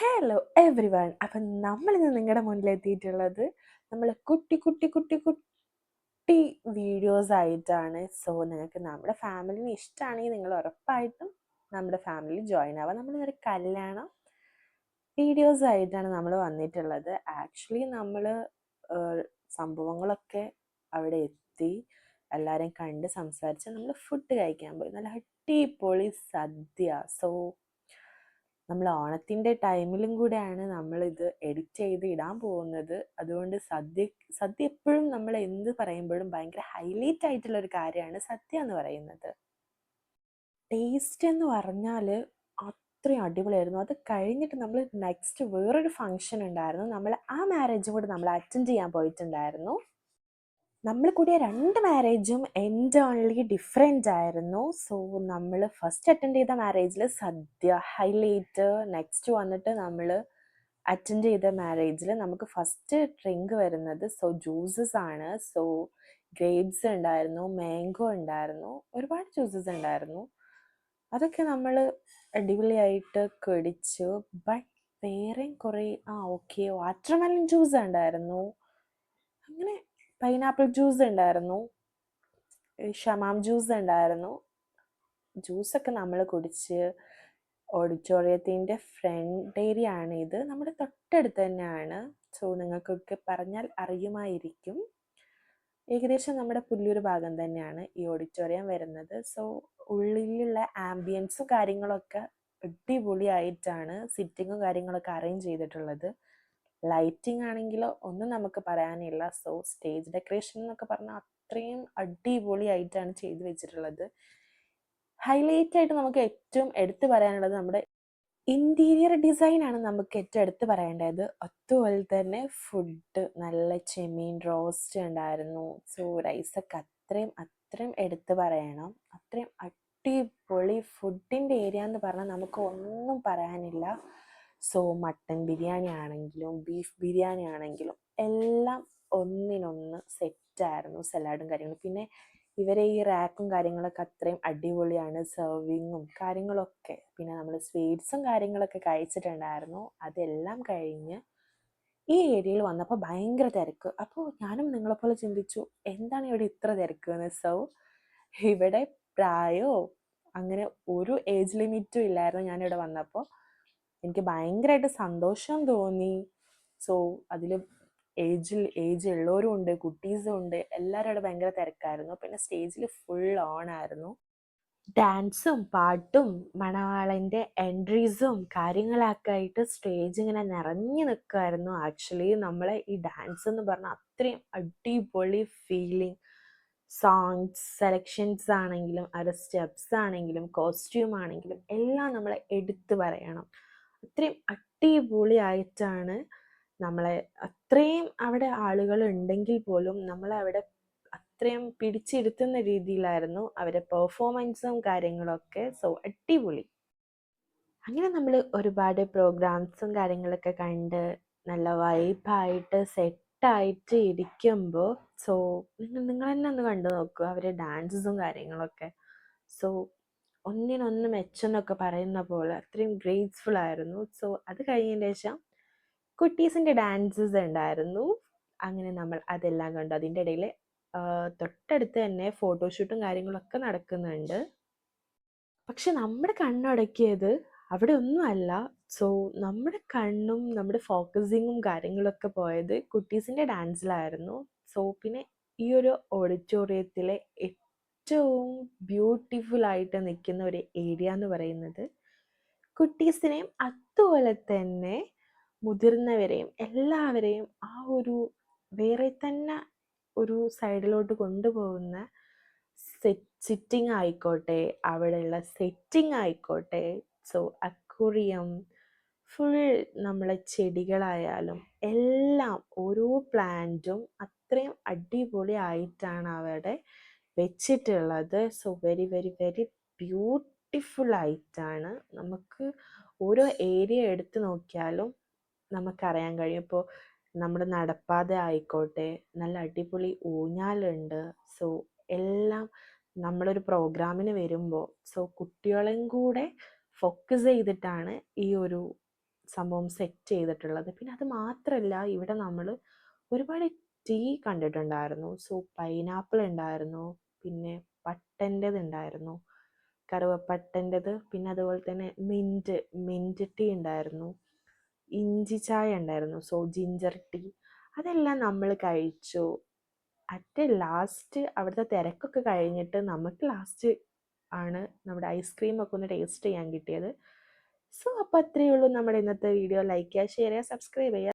Hello every one അപ്പം നമ്മളിന്ന് നിങ്ങളുടെ മുന്നിൽ എത്തിയിട്ടുള്ളത് നമ്മൾ കുട്ടി കുട്ടി കുട്ടി കുട്ടി വീഡിയോസ് ആയിട്ടാണ്. സോ നിങ്ങൾക്ക് നമ്മുടെ ഫാമിലിന് ഇഷ്ടമാണെങ്കിൽ നിങ്ങൾ ഉറപ്പായിട്ടും നമ്മുടെ ഫാമിലി ജോയിൻ ആവാം. നമ്മളിന്നൊരു കല്യാണം വീഡിയോസ് ആയിട്ടാണ് നമ്മൾ വന്നിട്ടുള്ളത്. ആക്ച്വലി നമ്മൾ സംഭവങ്ങളൊക്കെ അവിടെ എത്തി. എല്ലാവരെയും കണ്ട് സംസാരിച്ച് നമ്മൾ ഫുഡ് കഴിക്കാൻ പോയി. നല്ല അടിപൊളി സദ്യ. സോ നമ്മൾ ഓണത്തിന്റെ ടൈമിലും കൂടെയാണ് നമ്മളിത് എഡിറ്റ് ചെയ്ത് ഇടാൻ പോകുന്നത്. അതുകൊണ്ട് സദ്യ സദ്യ എപ്പോഴും നമ്മൾ എന്ത് പറയുമ്പോഴും ഭയങ്കര ഹൈലൈറ്റ് ആയിട്ടുള്ള ഒരു കാര്യമാണ് സദ്യ എന്ന് പറയുന്നത്. ടേസ്റ്റ് എന്ന് പറഞ്ഞാൽ അത്രയും അടിപൊളിയായിരുന്നു. അത് കഴിഞ്ഞിട്ട് നമ്മൾ നെക്സ്റ്റ് വേറൊരു ഫങ്ഷൻ ഉണ്ടായിരുന്നു. നമ്മൾ ആ മാരേജും കൂടെ നമ്മൾ അറ്റൻഡ് ചെയ്യാൻ പോയിട്ടുണ്ടായിരുന്നു. നമ്മൾ കൂടിയ രണ്ട് മാരേജും എന്റെ ഓൺലി ഡിഫറെന്റ് ആയിരുന്നു. സോ നമ്മൾ ഫസ്റ്റ് അറ്റൻഡ് ചെയ്ത മാരേജിൽ സദ്യ ഹൈലൈറ്റ് നെക്സ്റ്റ് വന്നിട്ട് നമ്മൾ അറ്റൻഡ് ചെയ്ത മാരേജിൽ നമുക്ക് ഫസ്റ്റ് ഡ്രിങ്ക് വരുന്നത് സോ ജ്യൂസസ് ആണ്. സോ ഗ്രേപ്സ് ഉണ്ടായിരുന്നു മാംഗോ ഉണ്ടായിരുന്നു ഒരുപാട് ജ്യൂസസ് ഉണ്ടായിരുന്നു. അതൊക്കെ നമ്മൾ അടിപൊളിയായിട്ട് കുടിച്ചു. ബട്ട് വേറെയും കുറേ ആ ഓക്കെ വാട്ടർമെലൺ ജ്യൂസ് ഉണ്ടായിരുന്നു. അങ്ങനെ പൈനാപ്പിൾ ജ്യൂസ് ഉണ്ടായിരുന്നു. ഷമാം ജ്യൂസ് ഉണ്ടായിരുന്നു. ജ്യൂസൊക്കെ നമ്മൾ കുടിച്ച് ഓഡിറ്റോറിയത്തിന്റെ ഫ്രണ്ട് ഏരിയ ആണ് ഇത്. നമ്മുടെ തൊട്ടടുത്ത് തന്നെയാണ്. സോ നിങ്ങൾക്കൊക്കെ പറഞ്ഞാൽ അറിയുമായിരിക്കും. ഏകദേശം നമ്മുടെ പുല്ലൂർ ഭാഗം തന്നെയാണ് ഈ ഓഡിറ്റോറിയം വരുന്നത്. സോ ഉള്ളിലുള്ള ആംബിയൻസും കാര്യങ്ങളൊക്കെ അടിപൊളിയായിട്ടാണ് സിറ്റിങ്ങും കാര്യങ്ങളൊക്കെ അറേഞ്ച് ചെയ്തിട്ടുള്ളത്. ലൈറ്റിംഗ് ആണെങ്കിലോ ഒന്നും നമുക്ക് പറയാനില്ല. സോ സ്റ്റേജ് ഡെക്കറേഷൻ എന്നൊക്കെ പറഞ്ഞാൽ അത്രയും അടിപൊളിയായിട്ടാണ് ചെയ്തു വെച്ചിട്ടുള്ളത്. ഹൈലൈറ്റ് ആയിട്ട് നമുക്ക് ഏറ്റവും എടുത്തു പറയാനുള്ളത് നമ്മുടെ ഇന്റീരിയർ ഡിസൈൻ ആണ് നമുക്ക് ഏറ്റവും എടുത്തു പറയേണ്ടത്. അതുപോലെ തന്നെ ഫുഡ് നല്ല ചെമീൻ റോസ്റ്റ് ഉണ്ടായിരുന്നു. സോ റൈസൊക്കെ അത്രയും അത്രയും എടുത്തു പറയണം. അത്രയും അടിപൊളി ഫുഡിന്റെ ഏരിയ എന്ന് പറഞ്ഞാൽ നമുക്ക് ഒന്നും പറയാനില്ല. സോ മട്ടൻ ബിരിയാണി ആണെങ്കിലും ബീഫ് ബിരിയാണി ആണെങ്കിലും എല്ലാം ഒന്നിനൊന്ന് സെറ്റായിരുന്നു സലാഡും കാര്യങ്ങളും. പിന്നെ ഇവരെ ഈ റാക്കും കാര്യങ്ങളൊക്കെ അത്രയും അടിപൊളിയാണ് സെർവിങ്ങും കാര്യങ്ങളൊക്കെ. പിന്നെ നമ്മൾ സ്വീറ്റ്സും കാര്യങ്ങളൊക്കെ കഴിച്ചിട്ടുണ്ടായിരുന്നു. അതെല്ലാം കഴിഞ്ഞ് ഈ ഏരിയയിൽ വന്നപ്പോൾ ഭയങ്കര തിരക്ക്. അപ്പോൾ ഞാനും നിങ്ങളെപ്പോലെ ചിന്തിച്ചു എന്താണ് ഇവിടെ ഇത്ര തിരക്ക് എന്ന് സോ ഇവിടെ പ്രായോ? അങ്ങനെ ഒരു ഏജ് ലിമിറ്റും ഇല്ലായിരുന്നു ഞാനിവിടെ വന്നപ്പോൾ എനിക്ക് ഭയങ്കരമായിട്ട് സന്തോഷം തോന്നി. സോ അതിൽ ഏജിൽ ഏജ് ഉള്ളവരും ഉണ്ട് കുട്ടീസും ഉണ്ട്. എല്ലാവരും ഭയങ്കര തിരക്കായിരുന്നു. പിന്നെ സ്റ്റേജിൽ ഫുൾ ഓൺ ആയിരുന്നു. ഡാൻസും പാട്ടും മണവാളന്റെ എൻട്രീസും കാര്യങ്ങളൊക്കെ ആയിട്ട് സ്റ്റേജ് ഇങ്ങനെ നിറഞ്ഞു നിൽക്കുമായിരുന്നു ആക്ച്വലി നമ്മളെ ഈ ഡാൻസ് എന്ന് പറഞ്ഞാൽ അത്രയും അടിപൊളി ഫീലിംഗ് സോങ്സ് സെലക്ഷൻസ് ആണെങ്കിലും അവരുടെ സ്റ്റെപ്സ് ആണെങ്കിലും കോസ്റ്റ്യൂം ആണെങ്കിലും എല്ലാം നമ്മളെ എടുത്തു പറയണം. അത്രയും അടിപൊളിയായിട്ടാണ് നമ്മളെ അത്രയും അവിടെ ആളുകൾ ഉണ്ടെങ്കിൽ പോലും നമ്മളെ അവിടെ അത്രയും പിടിച്ചിരുത്തുന്ന രീതിയിലായിരുന്നു അവരുടെ പെർഫോമൻസും കാര്യങ്ങളൊക്കെ. സോ അടിപൊളി. അങ്ങനെ നമ്മൾ ഒരുപാട് പ്രോഗ്രാംസും കാര്യങ്ങളൊക്കെ കണ്ട് നല്ല വൈബായിട്ട് സെറ്റായിട്ട് ഇരിക്കുമ്പോൾ സോ നിങ്ങൾ നിങ്ങൾ തന്നെ ഒന്ന് കണ്ടു നോക്കുക അവരുടെ ഡാൻസസും കാര്യങ്ങളൊക്കെ. സോ ഒന്നിനൊന്ന് മെച്ചെന്നൊക്കെ പറയുന്ന പോലെ അത്രയും ഗ്രേറ്റ്ഫുൾ ആയിരുന്നു. സോ അത് കഴിഞ്ഞതിന് ശേഷം കുട്ടീസിന്റെ ഡാൻസസ് ഉണ്ടായിരുന്നു. അങ്ങനെ നമ്മൾ അതെല്ലാം കണ്ടു. അതിന്റെ ഇടയിൽ തൊട്ടടുത്ത് തന്നെ ഫോട്ടോഷൂട്ടും കാര്യങ്ങളൊക്കെ നടക്കുന്നുണ്ട്. പക്ഷെ നമ്മുടെ കണ്ണടക്കിയത് അവിടെ ഒന്നുമല്ല സോ നമ്മുടെ കണ്ണും നമ്മുടെ ഫോക്കസിങ്ങും കാര്യങ്ങളൊക്കെ പോയത് കുട്ടീസിന്റെ ഡാൻസിലായിരുന്നു സോ പിന്നെ ഈ ഒരു ഓഡിറ്റോറിയത്തിലെ ഏറ്റവും ബ്യൂട്ടിഫുൾ ആയിട്ട് നിൽക്കുന്ന ഒരു ഏരിയ എന്ന് പറയുന്നത് കുട്ടീസിനെയും അതുപോലെ തന്നെ മുതിർന്നവരെയും എല്ലാവരെയും ആ ഒരു വേറെ തന്നെ ഒരു സൈഡിലോട്ട് കൊണ്ടുപോകുന്ന സെറ്റ് സിറ്റിംഗ് ആയിക്കോട്ടെ അവിടെയുള്ള സെറ്റിംഗ് ആയിക്കോട്ടെ. സോ അക്വറിയം ഫുൾ നമ്മളെ ചെടികളായാലും എല്ലാം ഓരോ പ്ലാന്റും അത്രയും അടിപൊളി ആയിട്ടാണ് അവിടെ വെച്ചിട്ടുള്ളത്. So very very very beautiful ആയിട്ടാണ്. നമുക്ക് ഓരോ ഏരിയ എടുത്തു നോക്കിയാലും നമുക്കറിയാൻ കഴിയും. ഇപ്പോൾ നമ്മുടെ നടപ്പാത ആയിക്കോട്ടെ നല്ല അടിപൊളി ഊഞ്ഞാലുണ്ട്. സോ എല്ലാം നമ്മളൊരു പ്രോഗ്രാമിന് വരുമ്പോൾ സോ കുട്ടികളെയും കൂടെ ഫോക്കസ് ചെയ്തിട്ടാണ് ഈ ഒരു സംഭവം സെറ്റ് ചെയ്തിട്ടുള്ളത്. പിന്നെ അത് മാത്രമല്ല ഇവിടെ നമ്മൾ ഒരുപാട് ടീ കണ്ടിട്ടുണ്ടായിരുന്നു. സോ പൈനാപ്പിൾ ഉണ്ടായിരുന്നു. പിന്നെ പട്ടന്റെത് ഉണ്ടായിരുന്നു. കറുവപ്പട്ടന്റെത് പിന്നെ അതുപോലെ തന്നെ മിന്റ് മിന്റ് ടീ ഉണ്ടായിരുന്നു. ഇഞ്ചി ചായ ഉണ്ടായിരുന്നു. സോ ജിഞ്ചർ ടീ അതെല്ലാം നമ്മൾ കഴിച്ചു. അറ്റ് ലാസ്റ്റ് അവിടുത്തെ തിരക്കൊക്കെ കഴിഞ്ഞിട്ട് നമുക്ക് ലാസ്റ്റ് ആണ് നമ്മുടെ ഐസ്ക്രീമൊക്കെ ഒന്ന് ടേസ്റ്റ് ചെയ്യാൻ കിട്ടിയത്. സോ അപ്പോൾ അത്രയേ ഉള്ളൂ നമ്മുടെ ഇന്നത്തെ വീഡിയോ ലൈക്ക് ചെയ്യുക ഷെയർ ചെയ്യുക സബ്സ്ക്രൈബ് ചെയ്യുക.